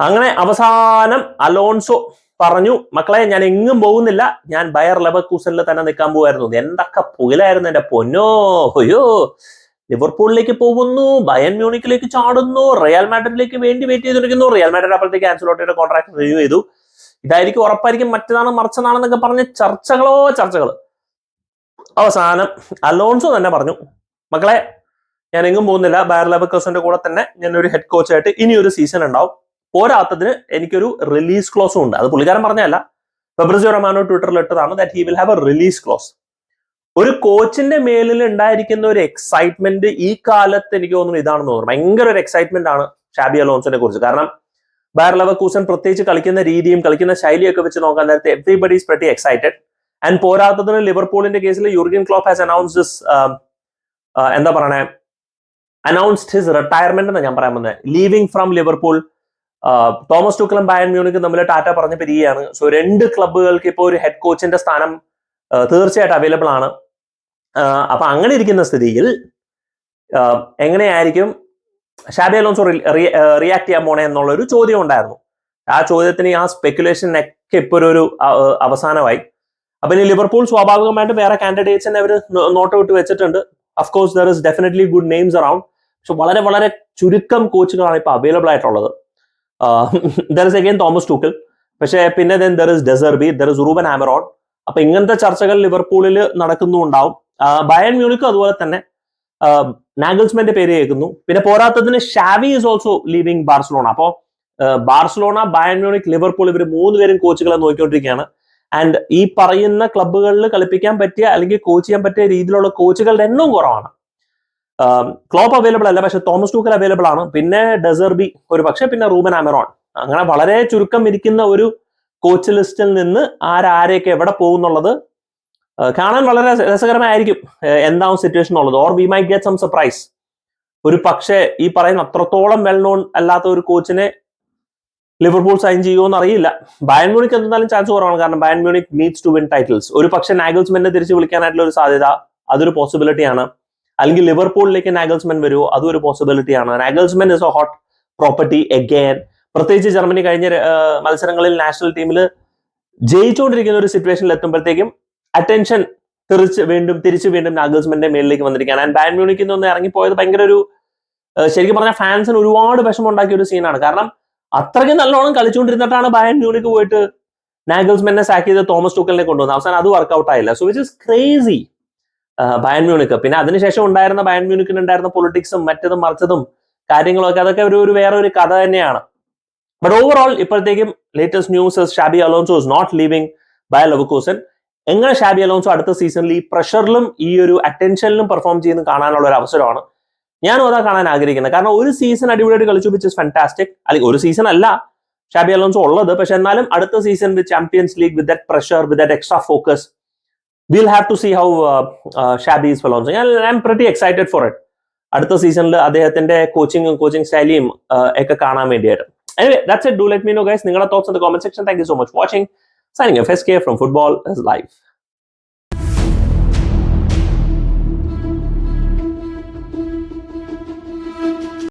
അങ്ങനെ അവസാനം അലോൺസോ പറഞ്ഞു മക്കളെ ഞാൻ എങ്ങും പോകുന്നില്ല. ഞാൻ ബയർ ലെവർകൂസനിൽ തന്നെ നിൽക്കാൻ പോകുമായിരുന്നു എന്തൊക്കെ പുകിലായിരുന്നു എന്റെ പൊന്നോ. അയ്യോ. ലിവർപൂളിലേക്ക് പോകുന്നു ബയൻ മ്യൂണിക്കിലേക്ക് ചാടുന്നു റിയൽ മാഡ്രിഡിലേക്ക് വേണ്ടി വെയിറ്റ് ചെയ്തിരിക്കുന്നു റിയൽ മാഡ്രിഡ് അപ്പോഴത്തേക്ക് ആൻസലോട്ടിയുടെ കോൺട്രാക്ട് റിന്യൂ ചെയ്തു. ഇതായിരിക്കും ഉറപ്പായിരിക്കും മറ്റേതാണ് മറിച്ചതാണെന്നൊക്കെ പറഞ്ഞ് ചർച്ചകളോ ചർച്ചകൾ അവസാനം അലോൺസോ തന്നെ പറഞ്ഞു മക്കളെ ഞാൻ എങ്ങും പോകുന്നില്ല. ബയർ ലെവർക്കോസിന്റെ കൂടെ തന്നെ ഞാൻ ഒരു ഹെഡ് കോച്ചായിട്ട് ഇനി ഒരു സീസൺ ഉണ്ടാവും. പോരാത്തതിന് എനിക്കൊരു റിലീസ് ക്ലോസും ഉണ്ട്. അത് പുള്ളിക്കാരൻ പറഞ്ഞല്ല ഫെബ്രസിയോ റമാനോ ട്വിറ്ററിൽ ഇട്ടതാണ് that he will have a release clause ഒരു കോച്ചിന്റെ മേലിൽ ഉണ്ടായിരിക്കുന്ന ഒരു എക്സൈറ്റ്മെന്റ് ഈ കാലത്ത് എനിക്ക് തോന്നുന്നു ഇതാണെന്ന് തോന്നുന്നു. ഭയങ്കര ഒരു എക്സൈറ്റ്മെന്റ് ആണ് ഷാബി അലോൺസിനെ കുറിച്ച്. കാരണം ബയർ ലെവർകൂസൻ പ്രത്യേകിച്ച് കളിക്കുന്ന രീതിയും കളിക്കുന്ന ശൈലിയൊക്കെ വെച്ച് നോക്കാൻ നേരത്തെ everybody is pretty excited and പോരാത്തതിന് ലിവർപൂളിന്റെ കേസിൽ Jurgen Klopp has announce this എന്താ പറയണേ? അനൗൺസ്ഡ് ഹിസ് റിട്ടയർമെന്റ് എന്ന് ഞാൻ പറയാൻ വന്നത് ലീവിംഗ് ഫ്രം ലിവർപൂൾ തോമസ് ടൂക്കലും ബയൻ മ്യൂണിക്കും തമ്മിൽ ടാറ്റ പറഞ്ഞ് പിരിയുകയാണ്. സോ രണ്ട് ക്ലബുകൾക്ക് ഇപ്പോൾ ഒരു ഹെഡ് കോച്ചിന്റെ സ്ഥാനം തീർച്ചയായിട്ടും അവൈലബിൾ ആണ്. അപ്പൊ അങ്ങനെ ഇരിക്കുന്ന സ്ഥിതിയിൽ എങ്ങനെയായിരിക്കും ഷാബി അലോൺസോ റിയാക്ട് ചെയ്യാൻ പോണേ എന്നുള്ള ഒരു ചോദ്യം ഉണ്ടായിരുന്നു. ആ ചോദ്യത്തിന് ആ സ്പെക്കുലേഷനൊക്കെ ഇപ്പോൾ ഒരു അവസാനമായി. അപ്പൊ ഇനി ലിവർപൂൾ സ്വാഭാവികമായിട്ടും വേറെ കാൻഡിഡേറ്റ്സിനെ അവർ നോട്ട് ഔട്ട് വെച്ചിട്ടുണ്ട്. Of course there is definitely good names around പക്ഷെ വളരെ വളരെ ചുരുക്കം കോച്ചുകളാണ് ഇപ്പൊ അവൈലബിൾ ആയിട്ടുള്ളത്. There is again Thomas Tuchel. പക്ഷേ പിന്നെ then there is De Zerbi there is Ruben Amorim അപ്പൊ ഇങ്ങനത്തെ ചർച്ചകൾ ലിവർപൂളിൽ നടക്കുന്നുണ്ടാവും. ബയൺ മ്യൂണിക്കും അതുപോലെ തന്നെ നാഗൽസ്മെന്റെ പേര് കേൾക്കുന്നു. പിന്നെ പോരാത്തതിന് Xavi is also leaving Barcelona അപ്പോ ബാർസലോണ ബയൺ മ്യൂണിക് ലിവർപൂൾ ഇവർ മൂന്നുപേരും കോച്ചുകളെ നോക്കിക്കൊണ്ടിരിക്കുകയാണ്. ആൻഡ് ഈ പറയുന്ന ക്ലബ്ബുകളിൽ കളിപ്പിക്കാൻ പറ്റിയ അല്ലെങ്കിൽ കോച്ച് ചെയ്യാൻ പറ്റിയ രീതിയിലുള്ള കോച്ചുകളുടെ എണ്ണവും കുറവാണ്. ക്ലോപ്പ് അവൈലബിൾ അല്ല പക്ഷെ തോമസ് ടൂക്കൽ അവൈലബിൾ ആണ്. പിന്നെ ഡെസർബി ഒരു പക്ഷെ പിന്നെ റൂബൻ ആമറോൺ. അങ്ങനെ വളരെ ചുരുക്കം ഇരിക്കുന്ന ഒരു കോച്ച് ലിസ്റ്റിൽ നിന്ന് ആരാരെയൊക്കെ എവിടെ പോകുന്നുള്ളത് കാണാൻ വളരെ രസകരമായിരിക്കും എന്താവും സിറ്റുവേഷൻ ഉള്ളത് or we may get some surprise ഒരു പക്ഷേ ഈ പറയുന്ന അത്രത്തോളം വെൽ നോൺ അല്ലാത്ത ഒരു കോച്ചിനെ ലിവർപൂൾ സൈൻ ചെയ്യുമോ എന്ന് അറിയില്ല ബയൻ മ്യൂണിക് എന്തായാലും ചാൻസ് കുറവാണ്. കാരണം Bayern Munich needs to win titles ഒരു പക്ഷേ നാഗൽസ്മെന്റിനെ തിരിച്ച് വിളിക്കാനായിട്ടുള്ള ഒരു സാധ്യത അതൊരു പോസിബിലിറ്റി ആണ്. അല്ലെങ്കിൽ ലിവർപൂളിലേക്ക് നാഗൽസ്മെൻ വരുമോ അതും ഒരു പോസിബിലിറ്റി ആണ്. Nagelsmann is a hot property again പ്രത്യേകിച്ച് ജർമ്മനി കഴിഞ്ഞ മത്സരങ്ങളിൽ നാഷണൽ ടീമിൽ ജയിച്ചുകൊണ്ടിരിക്കുന്ന ഒരു സിറ്റുവേഷനിൽ എത്തുമ്പോഴത്തേക്കും അറ്റൻഷൻ തിരിച്ച് വീണ്ടും തിരിച്ച് വീണ്ടും നാഗൽസ്മെന്റെ മേളിലേക്ക് വന്നിരിക്കുകയാണ്. ആൻഡ് ബാൻ മ്യൂണിക്കിൽ നിന്ന് ഇറങ്ങിപ്പോയത് ഭയങ്കര ഒരു ശരിക്കും പറഞ്ഞാൽ ഫാൻസിന് ഒരുപാട് വിഷമം ഉണ്ടാക്കിയ ഒരു സീനാണ് കാരണം അത്രയ്ക്ക് നല്ലോണം കളിച്ചുകൊണ്ടിരുന്നിട്ടാണ് ബയൻ മ്യൂണിക്ക് പോയിട്ട് നാഗൽസ്മെന്നെ സാക്ക് ചെയ്ത് തോമസ് ടൂക്കലിനെ കൊണ്ടുവന്നത്. അവസാനം അത് വർക്ക്ഔട്ട് ആയില്ല. So which is crazy Bayern Munich പിന്നെ അതിനുശേഷം ഉണ്ടായിരുന്ന ബയൻ മ്യൂണിക്കിന് ഉണ്ടായിരുന്ന പൊളിറ്റിക്സും മറ്റതും മറിച്ചതും കാര്യങ്ങളൊക്കെ അതൊക്കെ ഒരു ഒരു വേറെ ഒരു കഥ തന്നെയാണ്. But overall ഇപ്പോഴത്തേക്കും latest news Xabi Alonso is not leaving Bayer Leverkusen എങ്ങനെ ഷാബി അലോൺസോ അടുത്ത സീസണിൽ ഈ പ്രഷറിലും ഈ ഒരു അറ്റൻഷനിലും പെർഫോം ചെയ്യുന്ന കാണാനുള്ള ഒരു അവസരമാണ് ഞാനും അതാ കാണാൻ ആഗ്രഹിക്കുന്നത്. കാരണം ഒരു സീസൺ അടിപൊളിയായിട്ട് കളിച്ചു വിച്ച് ഇസ് ഫാന്റാസ്റ്റിക് അല്ലെങ്കിൽ ഒരു സീസൺ അല്ല ഷാബി അലോൺസോ ഉള്ളത്. പക്ഷെ എന്നാലും അടുത്ത season champions league with that pressure with that extra focus will have to see how Xabi is Alonso ഞാൻ I am pretty excited for it അടുത്ത സീസണിൽ അദ്ദേഹത്തിന്റെ കോച്ചിങ്ങും കോച്ചിങ് സ്റ്റൈലിയും ഒക്കെ കാണാൻ വേണ്ടിയിട്ട് anyway that's it do let me know guys നിങ്ങളുടെ thoughts the comment section thank you so much for watching signing off SK from football is live